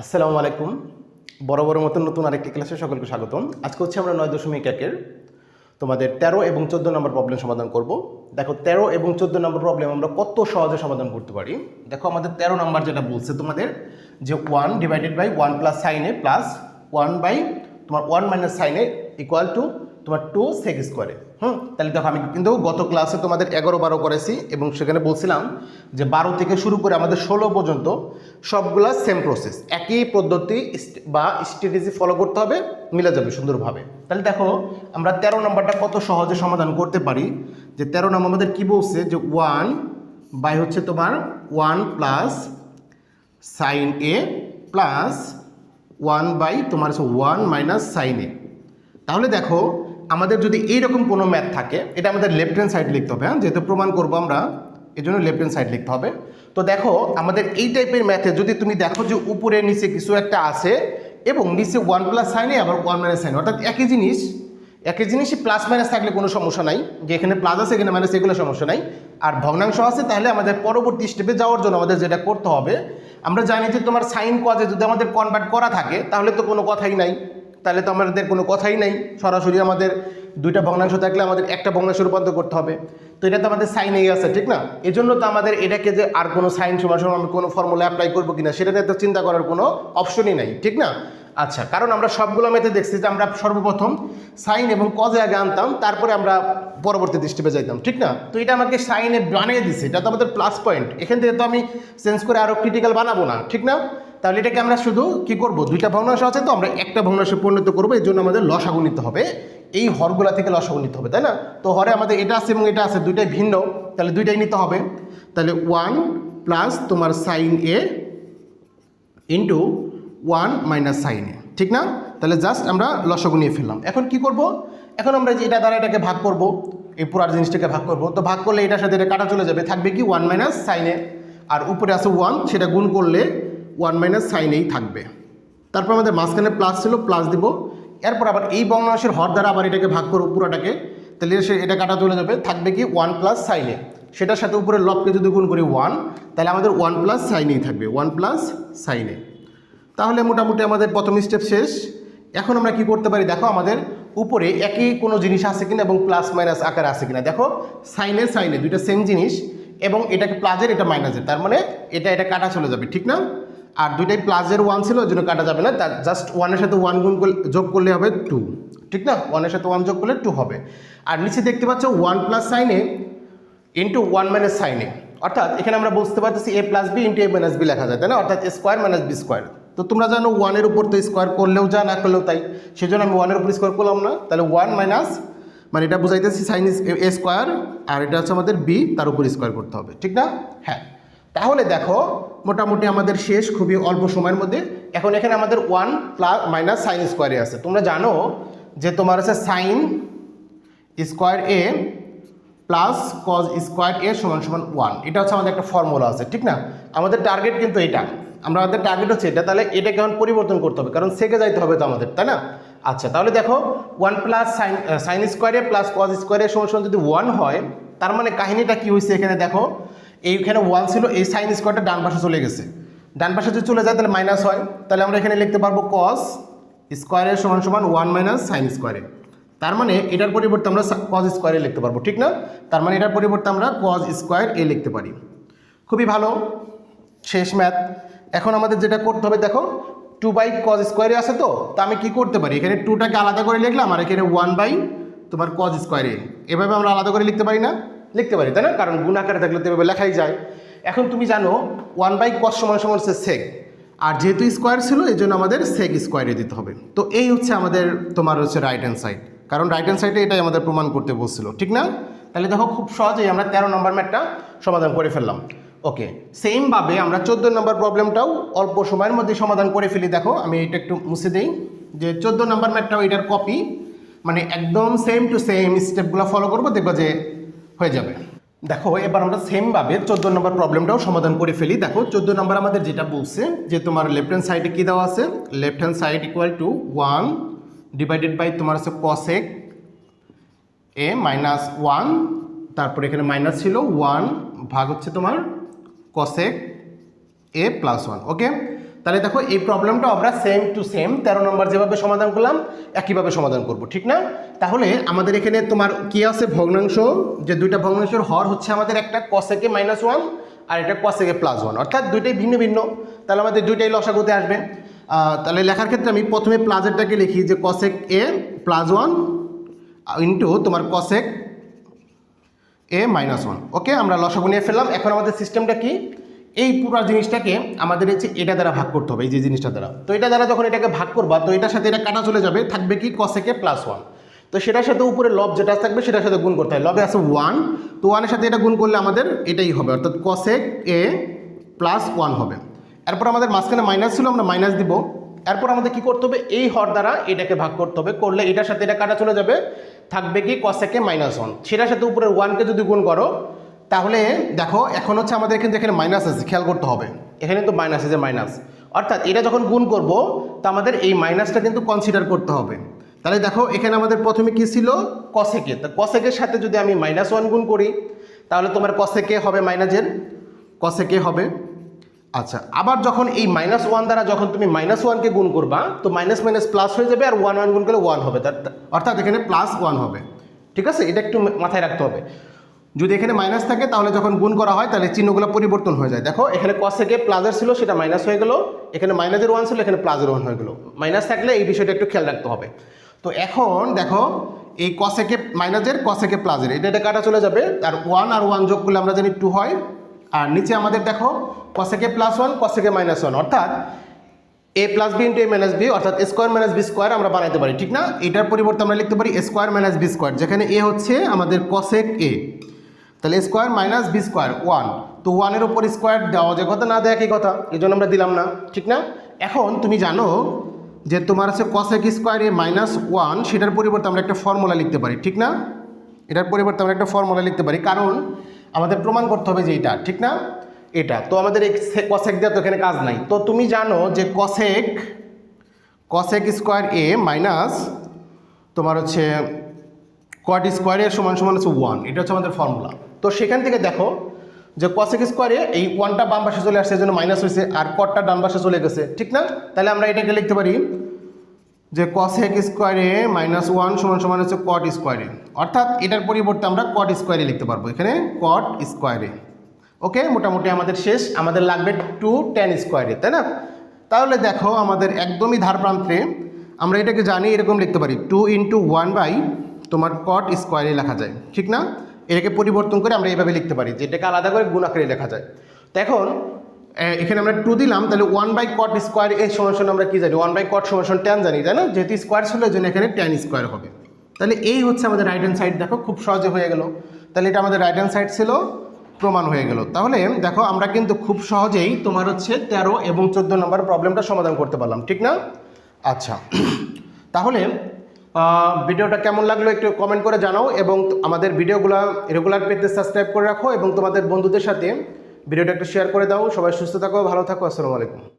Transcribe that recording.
আসসালামু আলাইকুম। বড় বড় মতন নতুন আরেকটি ক্লাসে সকলকে স্বাগতম। আজকে হচ্ছে আমরা নয় দশমিক একের তোমাদের তেরো এবং চোদ্দ নম্বর প্রবলেম সমাধান করব। দেখো, তেরো এবং চোদ্দ নম্বর প্রবলেম আমরা কত সহজে সমাধান করতে পারি? দেখো, আমাদের তেরো নম্বর যেটা বলছে তোমাদের, যে one divided by one plus sine A plus one by তোমার one minus sine A equal to তোমার টু সেক স্কোয়ারে হুম? তাহলে দেখো আমি কিন্তু গত ক্লাসে তোমাদের এগারো বারো করেছি এবং সেখানে বলছিলাম যে বারো থেকে শুরু করে আমাদের ষোলো পর্যন্ত সবগুলা সেম প্রসেস একই পদ্ধতি বা স্ট্র্যাটেজি ফলো করতে হবে, মিলে যাবে সুন্দরভাবে। তাহলে দেখো, আমরা তেরো নম্বরটা কত সহজে সমাধান করতে পারি? যে তেরো নম্বর আমাদের কী বলছে? যে ওয়ান বাই হচ্ছে তোমার one plus sine A plus one by তোমার হচ্ছে ওয়ান মাইনাস সাইন এ তাহলে দেখো, আমাদের যদি এইরকম কোনো ম্যাথ থাকে, এটা আমাদের লেফট হ্যান্ড সাইড লিখতে হবে হ্যাঁ? যেহেতু প্রমাণ করব আমরা এই জন্য লেফট হ্যান্ড সাইড লিখতে হবে। তো দেখো, আমাদের এই টাইপের ম্যাথে যদি তুমি দেখো যে উপরে, নিচে কিছু একটা আছে, এবং নিচে ওয়ান প্লাস সাইনে আবার ওয়ান মাইনাস সাইন অর্থাৎ একই জিনিস, একই জিনিসই প্লাস মাইনাস থাকলে কোনো সমস্যা নাই, যে এখানে প্লাস আছে, এখানে মাইনাস এগুলো সমস্যা নাই। আর ভগ্নাংশ আছে, তাহলে আমাদের পরবর্তী স্টেপে যাওয়ার জন্য আমাদের যেটা করতে হবে, আমরা জানি যে তোমার সাইন কজে যদি আমাদের কনভার্ট করা থাকে, তাহলে তো কোনো কথাই নাই। তাহলে তো আমাদের কোনো কথাই নাই। সরাসরি আমাদের দুইটা ভগ্নাংশ থাকলে আমাদের একটা ভগ্নাংশ রূপান্তর করতে হবে। তো এটা তো আমাদের সাইনেই আছে, ঠিক না? এই জন্য তো আমাদের এটাকে যে আর কোনো সাইন সমান সমান আমি কোনো ফর্মুলা অ্যাপ্লাই করব কিনা সেটা নিয়ে তো চিন্তা করার কোনো অপশনই নাই, ঠিক না? আচ্ছা কারণ আমরা সবগুলো মেথে দেখছি যে আমরা সর্বপ্রথম সাইন এবং কজে আগে আনতাম, তারপরে আমরা পরবর্তী দৃষ্টিপে যাইতাম, ঠিক না? তো এটা আমাকে সাইনে বানিয়ে দিছে, এটা তো আমাদের প্লাস পয়েন্ট এখান থেকে তো আমি চেঞ্জ করে আরও ক্রিটিক্যাল বানাবো না, ঠিক না? তাহলে এটাকে আমরা শুধু কি করব? দুইটা ভগ্নাংশ আছে তো, আমরা একটা ভগ্নাংশে পরিণত করব এই জন্য আমাদের লসাগু নিতে হবে। এই হরগুলা থেকে লসাগু নিতে হবে, তাই না? তো হরে আমাদের এটা আছে এবং এটা আছে, দুইটাই ভিন্ন। তাহলে দুইটাই নিতে হবে। তাহলে ওয়ান প্লাস তোমার sine A into one minus sine A, ঠিক না? তাহলে জাস্ট আমরা লসাগু নিয়ে ফেললাম। এখন কি করব? এখন আমরা যে এটা দ্বারা এটাকে ভাগ করব, এই পুরার জিনিসটাকে ভাগ করব। তো ভাগ করলে এটার সাথে এটা কাটা চলে যাবে, থাকবে কি ওয়ান মাইনাস সাইনে আর উপরে আছে ওয়ান, সেটা গুণ করলে ওয়ান মাইনাস সাইনেই থাকবে। তারপর আমাদের মাঝখানে প্লাস ছিল প্লাস দিব। এরপর আবার এই বর্ণাংশের হর দ্বারা আবার এটাকে ভাগ করব পুরোটাকে। তাহলে সে এটা কাটা চলে যাবে, থাকবে কি ওয়ান প্লাস সাইনে সেটার সাথে উপরে লবকে যদি গুণ করি ওয়ান তাহলে আমাদের ওয়ান প্লাস সাইনেই থাকবে ওয়ান প্লাস সাইনে তাহলে মোটামুটি আমাদের প্রথম স্টেপ শেষ। এখন আমরা কি করতে পারি? দেখো আমাদের উপরে একই কোনো জিনিস আছে কিনা এবং প্লাস মাইনাস আকারে আছে কিনা। দেখো সাইনে সাইনে দুইটা সেম জিনিস এবং এটাকে প্লাসের এটা মাইনাসের তার মানে এটা এটা কাটা চলে যাবে, ঠিক না? আর দুইটাই প্লাসের ওয়ান ছিল ওই জন্য কাটা যাবে না। তার জাস্ট ওয়ানের সাথে ওয়ান গুণ যোগ করলে হবে টু ঠিক না? ওয়ানের সাথে ওয়ান যোগ করলে টু হবে। আর নিচে দেখতে পাচ্ছ one plus sine A into one minus sine A অর্থাৎ এখানে আমরা বুঝতে পারতেছি A plus B into A minus B লেখা যায়, তাই না? অর্থাৎ স্কোয়ার মাইনাস বি স্কোয়ার তো তোমরা জানো ওয়ানের উপর তো স্কোয়ার করলেও যা, না করলেও তাই। সেজন্য আমি ওয়ানের উপর স্কোয়ার করলাম না। তাহলে ওয়ান মাইনাস মানে এটা বুঝাইতেছি সাইন এ স্কোয়ার আর এটা হচ্ছে আমাদের বি তার উপর স্কোয়ার করতে হবে। ঠিক না? হ্যাঁ। তাহলে দেখো, মোটামুটি আমাদের শেষ খুবই অল্প সময়ের মধ্যে। এখন এখানে আমাদের ওয়ান প্লাস মাইনাস সাইন স্কোয়ারে আছে। তোমরা জানো যে তোমার হচ্ছে sine square A plus cos square A সমান সমান ওয়ান এটা হচ্ছে আমাদের একটা ফর্মুলা আছে, ঠিক না? আমাদের টার্গেট কিন্তু এটা। আমরা আমাদের টার্গেট হচ্ছে এটা। তাহলে এটাকে এখন পরিবর্তন করতে হবে, কারণ সেকে যাইতে হবে তো আমাদের, তাই না? আচ্ছা তাহলে দেখো one plus sine sine square A plus cos square A সমান সমান যদি ওয়ান হয়, তার মানে কাহিনীটা কী হয়েছে এখানে দেখো? এইখানে ওয়ান ছিল, এই সাইন স্কোয়ারটা ডান পাশে চলে গেছে। ডান পাশে যদি চলে যায়, তাহলে মাইনাস হয়। তাহলে আমরা এখানে লিখতে পারব কস স্কোয়ারের সমান সমান ওয়ান মাইনাস সাইন স্কোয়ারে তার মানে এটার পরিবর্তে আমরা কজ স্কোয়ারে লিখতে পারব, ঠিক না? তার মানে এটার পরিবর্তে আমরা কজ স্কোয়ার এ লিখতে পারি। খুবই ভালো, শেষ ম্যাথ এখন আমাদের যেটা করতে হবে, দেখো টু বাই কজ স্কোয়ারে আছে তো, তা আমি কি করতে পারি? এখানে টুটাকে আলাদা করে লিখলাম, আর এখানে ওয়ান বাই তোমার কজ স্কোয়ারে এভাবে আমরা আলাদা করে লিখতে পারি না। লিখতে পারি, তাই না? কারণ গুণ আকারে থাকলে তো এভাবে লেখাই যায়। এখন তুমি জানো ওয়ান বাই কজ সমান সমান হচ্ছে সেক আর যেহেতু স্কোয়ার ছিল এই জন্য আমাদের সেক স্কোয়ারে দিতে হবে। তো এই হচ্ছে আমাদের, তোমার হচ্ছে রাইট হ্যান্ড সাইড কারণ রাইট হ্যান্ড সাইডে এটাই আমাদের প্রমাণ করতে বলছিল, ঠিক না? তাহলে দেখো খুব সহজেই আমরা তেরো নম্বর ম্যাটটা সমাধান করে ফেললাম। ওকে সেমভাবে আমরা চোদ্দ নম্বর প্রবলেমটাও অল্প সময়ের মধ্যে সমাধান করে ফেলি। দেখো, আমি এটা একটু মুছে দিই, যে চোদ্দ নম্বর ম্যাটটাও এটার কপি মানে একদম সেম টু সেম স্টেপগুলো ফলো করব, দেখব যে হয়ে যাবে। দেখো, এবার আমরা সেমভাবে চোদ্দ নম্বর প্রবলেমটাও সমাধান করে ফেলি। দেখো, চোদ্দ নম্বর আমাদের যেটা বলছে, যে তোমার লেফট হ্যান্ড সাইডে কী দেওয়া আছে? Left hand side equal to one divided by তোমার আছে কসেক এ মাইনাস ওয়ান তারপরে এখানে মাইনাস ছিল ওয়ান ভাগ হচ্ছে তোমার cosec A plus one okay তাহলে দেখো, এই প্রবলেমটা আমরা সেম টু সেম তেরো নম্বর যেভাবে সমাধান করলাম, একইভাবে সমাধান করব, ঠিক না? তাহলে আমাদের এখানে তোমার কি আছে? ভগ্নাংশ, যে দুইটা ভগ্নাংশের হর হচ্ছে আমাদের একটা কসেকে মাইনাস ওয়ান আর এটা কসেকে প্লাস ওয়ান অর্থাৎ দুইটাই ভিন্ন ভিন্ন। তাহলে আমাদের দুইটাই লসাগুতে আসবে। তাহলে লেখার ক্ষেত্রে আমি প্রথমে প্লাজেরটাকে লিখি, যে cosec A plus one into তোমার cosec A minus one okay আমরা লসাগু নিয়ে ফেললাম। এখন আমাদের সিস্টেমটা কি? এই পুরো জিনিসটাকে আমাদের হচ্ছে এটা দ্বারা ভাগ করতে হবে, এই যে জিনিসটা দ্বারা। তো এটা দ্বারা যখন এটাকে ভাগ করবা, তো এটার সাথে এটা কাটা চলে যাবে, থাকবে কি কসেকে প্লাস ওয়ান তো সেটার সাথে উপরে লব যেটা থাকবে, সেটার সাথে গুণ করতে হয়। লবে আছে ওয়ান তো ওয়ানের সাথে এটা গুণ করলে আমাদের এটাই হবে, অর্থাৎ কসেক এ প্লাস ওয়ান হবে। এরপর আমাদের মাঝখানে মাইনাস ছিল, আমরা মাইনাস দিব। এরপর আমাদের কি করতে হবে? এই হর দ্বারা এটাকে ভাগ করতে হবে, করলে এটার সাথে এটা কাটা চলে যাবে, থাকবে কি কসেকে মাইনাস ওয়ান সেটার সাথে উপরের ওয়ানকে যদি গুণ করো তাহলে দেখো, এখন হচ্ছে আমাদের কিন্তু এখানে মাইনাস আছে, খেয়াল করতে হবে। এখানে কিন্তু মাইনাস আছে মাইনাস অর্থাৎ এটা যখন গুণ করব, তা আমাদের এই মাইনাসটা কিন্তু কনসিডার করতে হবে। তাহলে দেখো, এখানে আমাদের প্রথমে কি ছিল? কসেকে তা কসেকের সাথে যদি আমি মাইনাস ওয়ান গুণ করি, তাহলে তোমার কসেকে হবে মাইনাসের কসেকে হবে। আচ্ছা আবার যখন এই মাইনাস ওয়ান দ্বারা যখন তুমি মাইনাস ওয়ানকে গুণ করবা, তো মাইনাস মাইনাস প্লাস হয়ে যাবে আর ওয়ান ওয়ান গুণ করলে ওয়ান হবে। অর্থাৎ এখানে প্লাস ওয়ান হবে। ঠিক আছে? এটা একটু মাথায় রাখতে হবে। যদি এখানে মাইনাস থাকে, তাহলে যখন গুণ করা হয়, তাহলে চিহ্নগুলো পরিবর্তন হয়ে যায়। দেখো, এখানে কসেকে প্লাসের ছিল, সেটা মাইনাস হয়ে গেল। এখানে মাইনাসের ওয়ান ছিল, এখানে প্লাসের ওয়ান হয়ে গেল। মাইনাস থাকলে এই বিষয়টা একটু খেয়াল রাখতে হবে। তো এখন দেখো, এই কসেকে মাইনাসের কসেকে প্লাসের এটা এটা কাটা চলে যাবে। আর ওয়ান আর ওয়ান যোগ করলে আমরা জানি টু হয়। আর নিচে আমাদের দেখো cosec A plus one cosec A minus one অর্থাৎ A plus B into A minus B অর্থাৎ স্কোয়ার মাইনাস বি স্কোয়ার আমরা বানাইতে পারি, ঠিক না? এটার পরিবর্তে আমরা লিখতে পারি স্কোয়ার মাইনাস বি স্কোয়ার যেখানে এ হচ্ছে আমাদের কসেক এ তাহলে square minus B square one তো ওয়ানের ওপর স্কোয়ার দেওয়া যে কথা না দেয় একই কথা এই জন্য আমরা দিলাম না, ঠিক না? এখন তুমি জানো যে তোমার হচ্ছে cosec square A minus one সেটার পরিবর্তে আমরা একটা ফর্মুলা লিখতে পারি, ঠিক না? এটার পরিবর্তে আমরা একটা ফর্মুলা লিখতে পারি, কারণ আমাদের প্রমাণ করতে হবে যে এটা, ঠিক না? এটা, তো আমাদের কসেক দেওয়া তো এখানে কাজ নাই। তো তুমি জানো যে cosec cosec square A minus তোমার হচ্ছে কোয়াট স্কোয়ারের সমান সমান হচ্ছে ওয়ান এটা হচ্ছে আমাদের ফর্মুলা তো সেখান থেকে দেখো যে কসেক স্কোয়ারে এই ওয়ানটা বাম পাশে চলে আসছে জন্য মাইনাস হয়েছে, আর কটটা ডান পাশে চলে গেছে, ঠিক না? তাহলে আমরা এটাকে লিখতে পারি যে কসেক স্কোয়ারে মাইনাস ওয়ান সমান সমান হচ্ছে কট স্কোয়ারে অর্থাৎ এটার পরিবর্তে আমরা কট স্কোয়ারে লিখতে পারব, এখানে কট স্কোয়ারে ওকে মোটামুটি আমাদের শেষ, আমাদের লাগবে টু টেন স্কোয়ারে তাই না? তাহলে দেখো আমাদের একদমই ধার প্রান্তে আমরা এটাকে জানি এরকম লিখতে পারি টু ইন্টু ওয়ান বাই তোমার কট স্কোয়ারে লেখা যায়, ঠিক না? এটাকে পরিবর্তন করে আমরা এইভাবে লিখতে পারি যে এটাকে আলাদা করে গুণ আকারে লেখা যায়। তো এখন এখানে আমরা টু দিলাম, তাহলে ওয়ান বাই কট স্কোয়ার এর সমান আমরা কি জানি? ওয়ান বাই কট সমান টেন জানি, তাই না? যেহেতু স্কোয়ার ছিল জন্য এখানে টেন স্কোয়ার হবে। তাহলে এই হচ্ছে আমাদের রাইট হ্যান্ড সাইড দেখো, খুব সহজে হয়ে গেল। তাহলে এটা আমাদের রাইট হ্যান্ড সাইড ছিল, প্রমাণ হয়ে গেল। তাহলে দেখো, আমরা কিন্তু খুব সহজেই তোমার হচ্ছে তেরো এবং চোদ্দ নম্বর প্রবলেমটা সমাধান করতে পারলাম, ঠিক না? আচ্ছা তাহলে ভিডিওটা কেমন লাগল একটু কমেন্ট করে জানাও এবং আমাদের ভিডিওগুলো রেগুলার পেতে সাবস্ক্রাইব করে রাখো এবং তোমাদের বন্ধুদের সাথে ভিডিওটা একটু শেয়ার করে দাও। সবাই সুস্থ থাকো, ভালো থাকো, আসসালামু আলাইকুম।